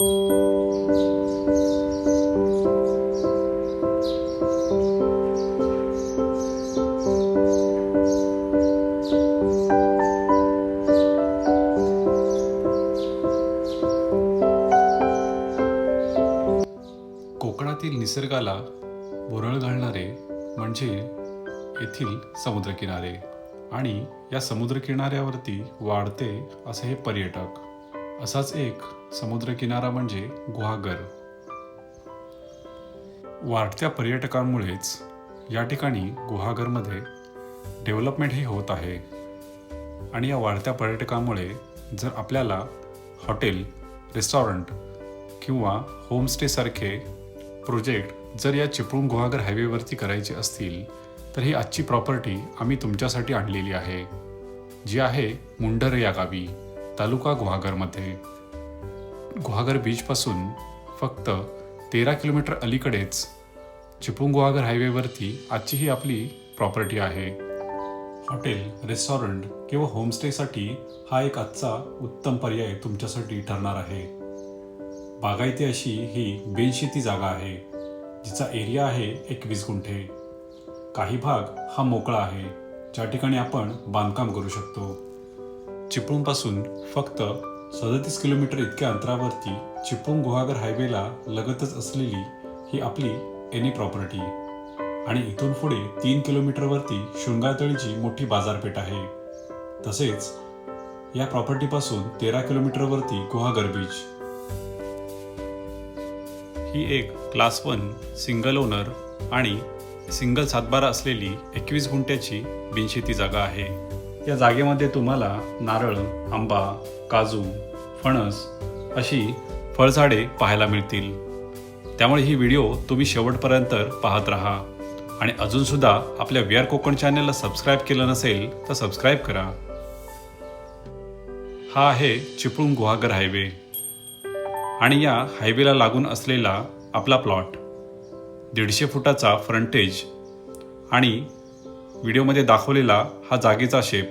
कोकणातील निसर्गाला भुरळ घालणारे म्हणजे येथील समुद्रकिनारे. आणि या समुद्रकिनाऱ्यावरती वाढते असे हे पर्यटक. असाच एक समुद्रकिनारा म्हणजे गुहागर. वाढत्या पर्यटकांमुळेच या ठिकाणी गुहागरमध्ये डेव्हलपमेंटही होत आहे. आणि या वाढत्या पर्यटकांमुळे जर आपल्याला हॉटेल रेस्टॉरंट किंवा होमस्टेसारखे प्रोजेक्ट जर या चिपळूण गुहागर हायवेवरती करायचे असतील तर ही आजची प्रॉपर्टी आम्ही तुमच्यासाठी आणलेली आहे जी आहे मुंडर या गावी. तालुका गुहागरमध्ये. गुहागर बीचपासून फक्त तेरा किलोमीटर अलीकडेच चिपळूण गुहागर हायवेवरती आजची ही आपली प्रॉपर्टी आहे. हॉटेल रेस्टॉरंट किंवा होमस्टेसाठी हा एक आजचा उत्तम पर्याय तुमच्यासाठी ठरणार आहे. बागायती अशी ही बेनशेती जागा आहे जिचा एरिया आहे एकवीस गुंठे. काही भाग हा मोकळा आहे ज्या ठिकाणी आपण बांधकाम करू शकतो. चिपळूणपासून फक्त सदतीस किलोमीटर इतक्या अंतरावरती चिपळूण गुहागर हायवेला लगतच असलेली ही आपली एनी प्रॉपर्टी आणि इथून पुढे तीन किलोमीटरवरती शृंगारतळीची मोठी बाजारपेठ आहे. तसेच या प्रॉपर्टीपासून तेरा किलोमीटरवरती गुहागर बीच ही एक क्लास वन सिंगल ओनर आणि सिंगल सातबारा असलेली एकवीस गुंट्याची बिनशेती जागा आहे. या जागेमध्ये तुम्हाला नारळ आंबा काजू फणस अशी फळझाडे पाहायला मिळतील. त्यामुळे ही व्हिडिओ तुम्ही शेवटपर्यंत पाहत राहा. आणि अजूनसुद्धा आपल्या वी आर कोकण चॅनेलला सबस्क्राईब केलं नसेल तर सबस्क्राईब करा. हा आहे चिपळूण गुहागर हायवे. आणि या हायवेला लागून असलेला आपला प्लॉट. दीडशे फुटाचा फ्रंटेज आणि व्हिडिओमध्ये दाखवलेला हा जागेचा शेप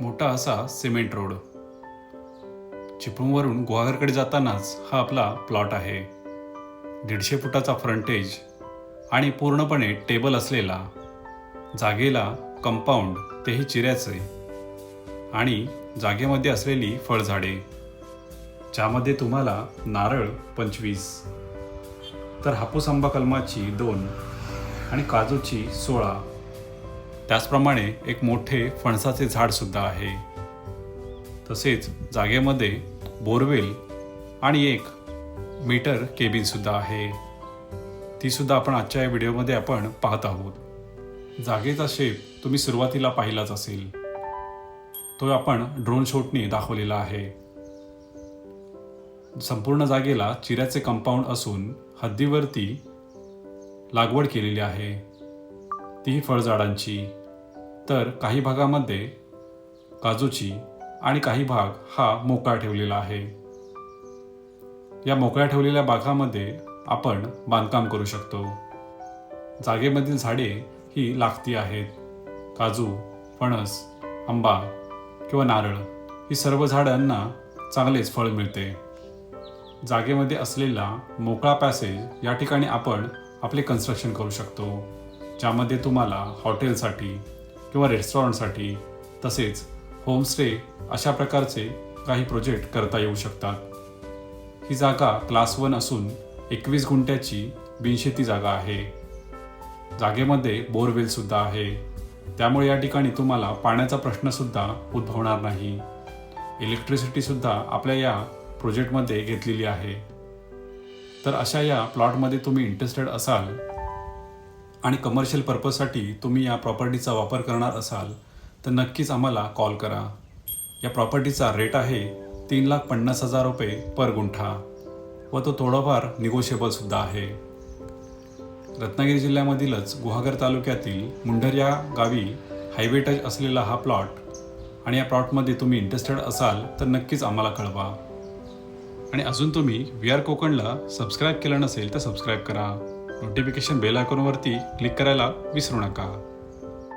मोठा असा सिमेंट रोड. चिपळूणवरून गुहागरकडे जातानाच हा आपला प्लॉट आहे. दीडशे फुटाचा फ्रंटेज आणि पूर्णपणे टेबल असलेला जागेला कंपाऊंड तेही चिऱ्याचे आणि जागेमध्ये असलेली फळझाडे ज्यामध्ये तुम्हाला नारळ पंचवीस तर हापूस आंबा कलमाची दोन आणि काजूची सोळा. त्याचप्रमाणे एक मोठे फणसाचे झाडसुद्धा आहे. तसेच जागेमध्ये बोरवेल आणि एक मीटर केबिनसुद्धा आहे. तीसुद्धा आपण आजच्या या व्हिडिओमध्ये आपण पाहत आहोत. जागेचा शेप तुम्ही सुरुवातीला पाहिलाच असेल. तो आपण ड्रोन शॉटने दाखवलेला आहे. संपूर्ण जागेला चिऱ्याचे कंपाऊंड असून हद्दीवरती लागवड केलेली आहे. तीही फळझाडांची. तर काही भागामध्ये काजूची आणि काही भाग हा मोकळा ठेवलेला आहे. या मोकळ्या ठेवलेल्या बागामध्ये आपण बांधकाम करू शकतो. जागेमधील झाडे ही लागती आहेत. काजू फणस आंबा किंवा नारळ ही सर्व झाडांना चांगलेच फळ मिळते. जागेमध्ये असलेला मोकळा पॅसेज या ठिकाणी आपण आपले कन्स्ट्रक्शन करू शकतो. ज्यामध्ये तुम्हाला हॉटेलसाठी किंवा रेस्टॉरंटसाठी तसेच होमस्टे अशा प्रकारचे काही प्रोजेक्ट करता येऊ शकतात. ही जागा क्लास वन असून एकवीस गुंठ्याची बिनशेती जागा आहे. जागेमध्ये बोरवेल सुद्धा आहे. त्यामुळे या ठिकाणी तुम्हाला पाण्याचा प्रश्न सुद्धा उद्भवणार नाही. इलेक्ट्रिसिटी सुद्धा आपल्या या प्रोजेक्टमध्ये घेतलेली आहे. तर अशा या प्लॉटमध्ये तुम्ही इंटरेस्टेड असाल आणि कमर्शियल पर्पजसाठी तुम्ही या प्रॉपर्टीचा वापर करणार असाल तर नक्कीच आम्हाला कॉल करा. या प्रॉपर्टीचा रेट आहे तीन लाख पन्नास हजार रुपये पर गुंठा व तो थोडाफार निगोशिएबलसुद्धा आहे. रत्नागिरी जिल्ह्यामधीलच गुहागर तालुक्यातील मुंढर या गावी हायवे टच असलेला हा प्लॉट आणि या प्लॉटमध्ये तुम्ही इंटरेस्टेड असाल तर नक्कीच आम्हाला कळवा. आणि अजून तुम्ही व्ही आर कोकणला सबस्क्राईब केलं नसेल तर सबस्क्राईब करा. नोटिफिकेशन बेल आयकॉनवरती क्लिक करायला विसरू नका.